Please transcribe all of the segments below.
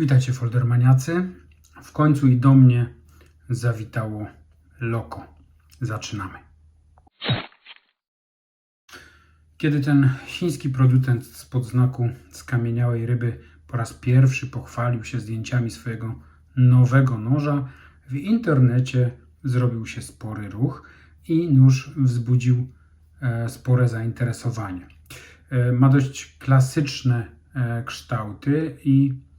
Witajcie foldermaniacy. W końcu i do mnie zawitało Loko. Zaczynamy. Kiedy ten chiński producent spod znaku skamieniałej ryby po raz pierwszy pochwalił się zdjęciami swojego nowego noża, w internecie zrobił się spory ruch i nóż wzbudził e, spore zainteresowanie. E, Ma dość klasyczne e, kształty i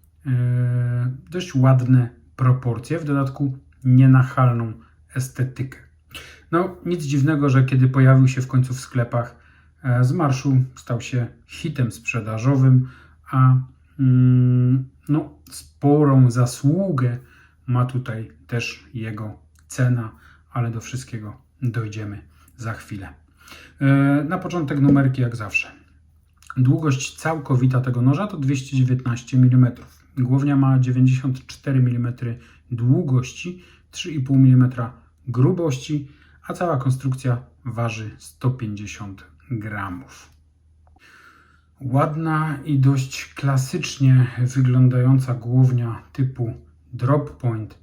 dość ładne proporcje, w dodatku nienachalną estetykę. No, nic dziwnego, że kiedy pojawił się w końcu w sklepach e, z marszu, stał się hitem sprzedażowym, a mm, no, sporą zasługę ma tutaj też jego cena, ale do wszystkiego dojdziemy za chwilę. E, Na początek numerki jak zawsze. Długość całkowita tego noża to 219 mm. Głownia ma 94 mm długości, 3,5 mm grubości, a cała konstrukcja waży 150 gramów. Ładna i dość klasycznie wyglądająca głownia typu drop point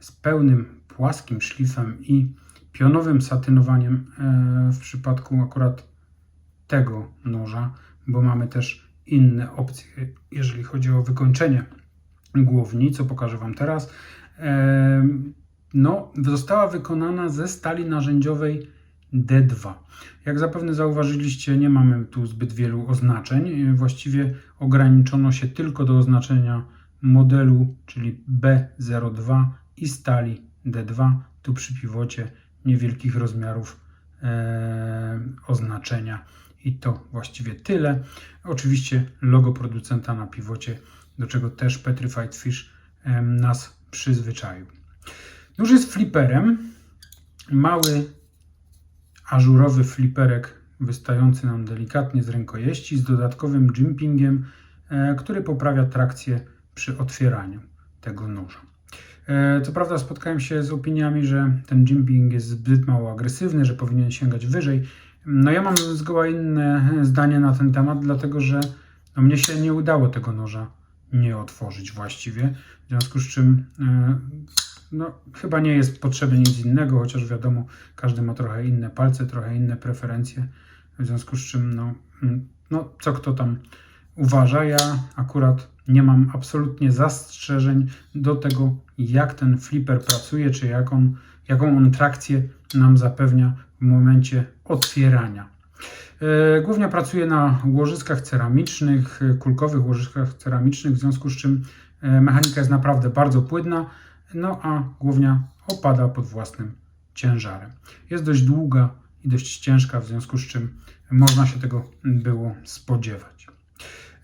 z pełnym płaskim szlifem i pionowym satynowaniem e, w przypadku akurat tego noża, bo mamy też inne opcje, jeżeli chodzi o wykończenie głowni, co pokażę Wam teraz. No, została wykonana ze stali narzędziowej D2. Jak zapewne zauważyliście, nie mamy tu zbyt wielu oznaczeń. Właściwie ograniczono się tylko do oznaczenia modelu, czyli B02 i stali D2. Tu przy piwocie niewielkich rozmiarów e, oznaczenia i to właściwie tyle. Oczywiście logo producenta na piwocie, do czego też Petrified Fish nas przyzwyczaił. Nóż jest fliperem. Mały, ażurowy fliperek wystający nam delikatnie z rękojeści z dodatkowym jimpingiem, e, który poprawia trakcję przy otwieraniu tego noża. E, Co prawda spotkałem się z opiniami, że ten jimping jest zbyt mało agresywny, że powinien sięgać wyżej. No ja mam zgoła inne zdanie na ten temat, dlatego że no, mnie się nie udało tego noża nie otworzyć właściwie, w związku z czym e, no, chyba nie jest potrzebne nic innego, chociaż wiadomo, każdy ma trochę inne palce, trochę inne preferencje, w związku z czym no, mm, no co kto tam uważa, ja akurat nie mam absolutnie zastrzeżeń do tego, jak ten flipper pracuje, czy jak on, jaką on trakcję nam zapewnia w momencie otwierania. E, Głównie pracuje na łożyskach ceramicznych, kulkowych łożyskach ceramicznych, w związku z czym e, mechanika jest naprawdę bardzo płynna, no a głównia opada pod własnym ciężarem. Jest dość długa i dość ciężka, w związku z czym można się tego było spodziewać.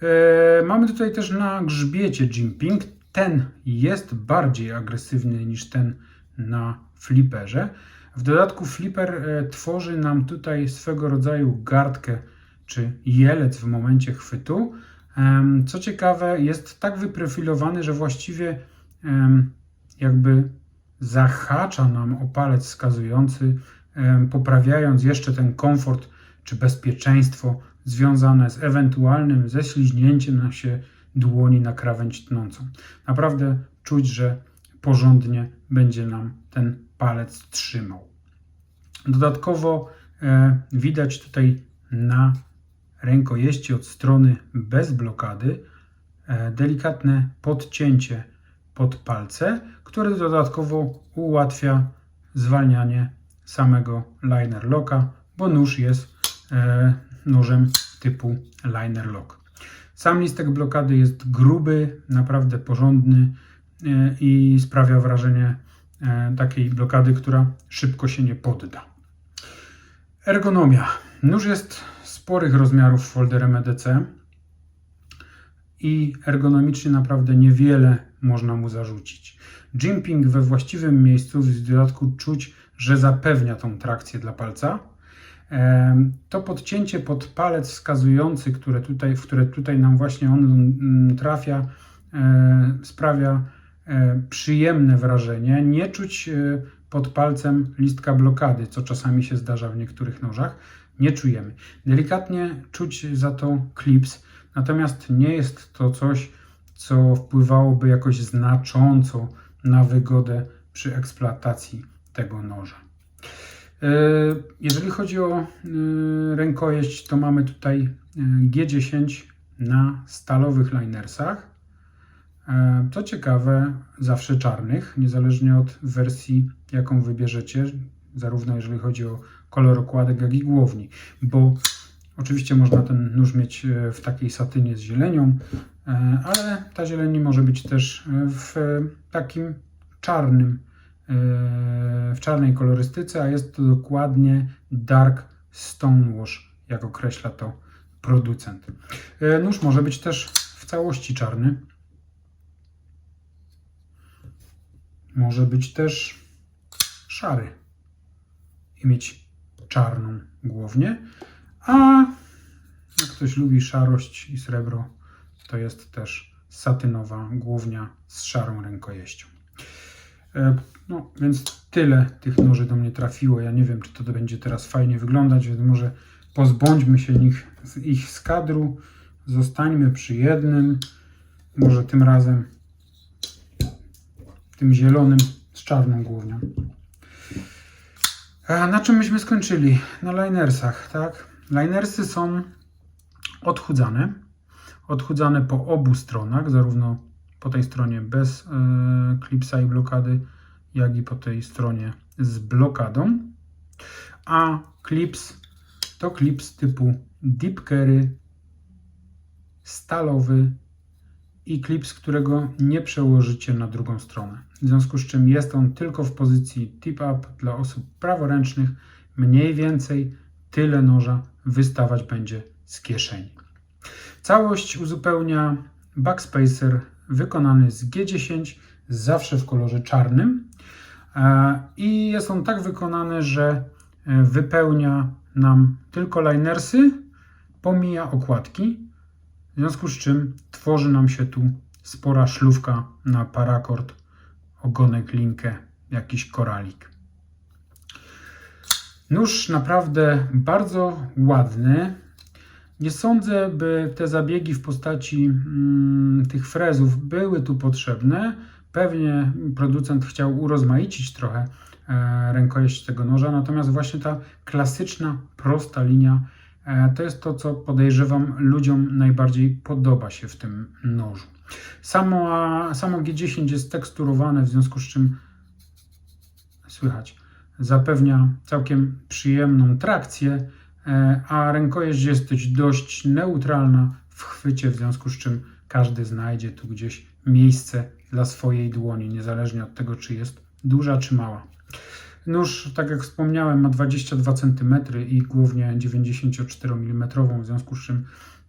E, Mamy tutaj też na grzbiecie jimping. Ten jest bardziej agresywny niż ten na fliperze. W dodatku flipper e, tworzy nam tutaj swego rodzaju gardkę czy jelec w momencie chwytu. Co ciekawe, jest tak wyprofilowany, że właściwie jakby zahacza nam o palec wskazujący, poprawiając jeszcze ten komfort czy bezpieczeństwo związane z ewentualnym ześliźnięciem się dłoni na krawędź tnącą. Naprawdę czuć, że porządnie będzie nam ten palec trzymał. Dodatkowo e, widać tutaj na rękojeści od strony bez blokady e, delikatne podcięcie pod palce, które dodatkowo ułatwia zwalnianie samego liner locka, bo nóż jest e, nożem typu liner lock. Sam listek blokady jest gruby, naprawdę porządny e, i sprawia wrażenie e, takiej blokady, która szybko się nie podda. Ergonomia. Nóż jest sporych rozmiarów folderem EDC i ergonomicznie naprawdę niewiele można mu zarzucić. Jimping we właściwym miejscu, w dodatku czuć, że zapewnia tą trakcję dla palca. To podcięcie pod palec wskazujący, które tutaj, w które tutaj nam właśnie on mm, trafia, e, sprawia e, przyjemne wrażenie. Nie czuć e, pod palcem listka blokady, co czasami się zdarza w niektórych nożach. Nie czujemy. Delikatnie czuć za to klips, natomiast nie jest to coś, co wpływałoby jakoś znacząco na wygodę przy eksploatacji tego noża. E, Jeżeli chodzi o e, rękojeść, to mamy tutaj e, G10 na stalowych linersach. Co ciekawe, zawsze czarnych, niezależnie od wersji, jaką wybierzecie, zarówno jeżeli chodzi o kolor okładek, jak i głowni, bo oczywiście można ten nóż mieć w takiej satynie z zielenią, ale ta zieleń może być też w takim czarnym, w czarnej kolorystyce, a jest to dokładnie Dark Stonewash, jak określa to producent. E, Nóż może być też w całości czarny. Może być też szary i mieć czarną głownię. A jak ktoś lubi szarość i srebro, to jest też satynowa głownia z szarą rękojeścią. E, No, więc tyle tych noży do mnie trafiło. Ja nie wiem, czy to będzie teraz fajnie wyglądać, więc może pozbądźmy się ich, ich z kadru. Zostańmy przy jednym. Może tym razem tym zielonym z czarną głownią. A na czym myśmy skończyli? Na linersach, tak? Linersy są odchudzane. Odchudzane po obu stronach, zarówno po tej stronie bez e, klipsa i blokady, jak i po tej stronie z blokadą. A klips to klips typu Deep Carry, stalowy i klips, którego nie przełożycie na drugą stronę. W związku z czym jest on tylko w pozycji tip up dla osób praworęcznych. Mniej więcej tyle noża wystawać będzie z kieszeni. Całość uzupełnia backspacer wykonany z G10, zawsze w kolorze czarnym. E, I jest on tak wykonany, że e, wypełnia nam tylko linersy, pomija okładki, w związku z czym tworzy nam się tu spora szlówka na parakord, ogonek, linkę, jakiś koralik. Nóż naprawdę bardzo ładny. Nie sądzę, by te zabiegi w postaci mm, tych frezów były tu potrzebne. Pewnie producent chciał urozmaicić trochę e, rękojeść tego noża, natomiast właśnie ta klasyczna, prosta linia e, to jest to, co podejrzewam ludziom najbardziej podoba się w tym nożu. Samo, samo G10 jest teksturowane, w związku z czym słychać, zapewnia całkiem przyjemną trakcję, a rękojeść jest dość, neutralna w chwycie, w związku z czym każdy znajdzie tu gdzieś miejsce dla swojej dłoni, niezależnie od tego, czy jest duża, czy mała. Nóż, tak jak wspomniałem, ma 22 cm i głównie 94 mm, w związku z czym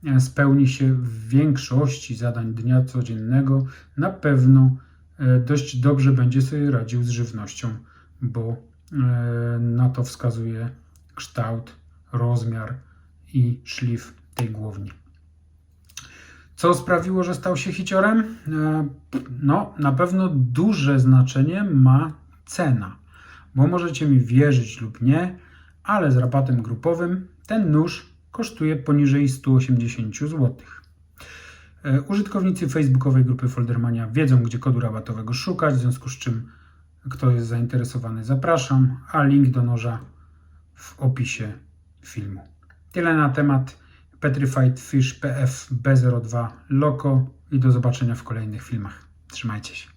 e, spełni się w większości zadań dnia codziennego. Na pewno e, dość dobrze będzie sobie radził z żywnością, bo e, na to wskazuje kształt, rozmiar i szlif tej głowni. Co sprawiło, że stał się hiciorem? E, No, na pewno duże znaczenie ma cena, bo możecie mi wierzyć lub nie, ale z rabatem grupowym ten nóż kosztuje poniżej 180 zł. E, Użytkownicy facebookowej grupy Foldermania wiedzą, gdzie kodu rabatowego szukać, w związku z czym kto jest zainteresowany zapraszam, a link do noża w opisie filmu. Tyle na temat Petrified Fish PF B02 Loco i do zobaczenia w kolejnych filmach. Trzymajcie się.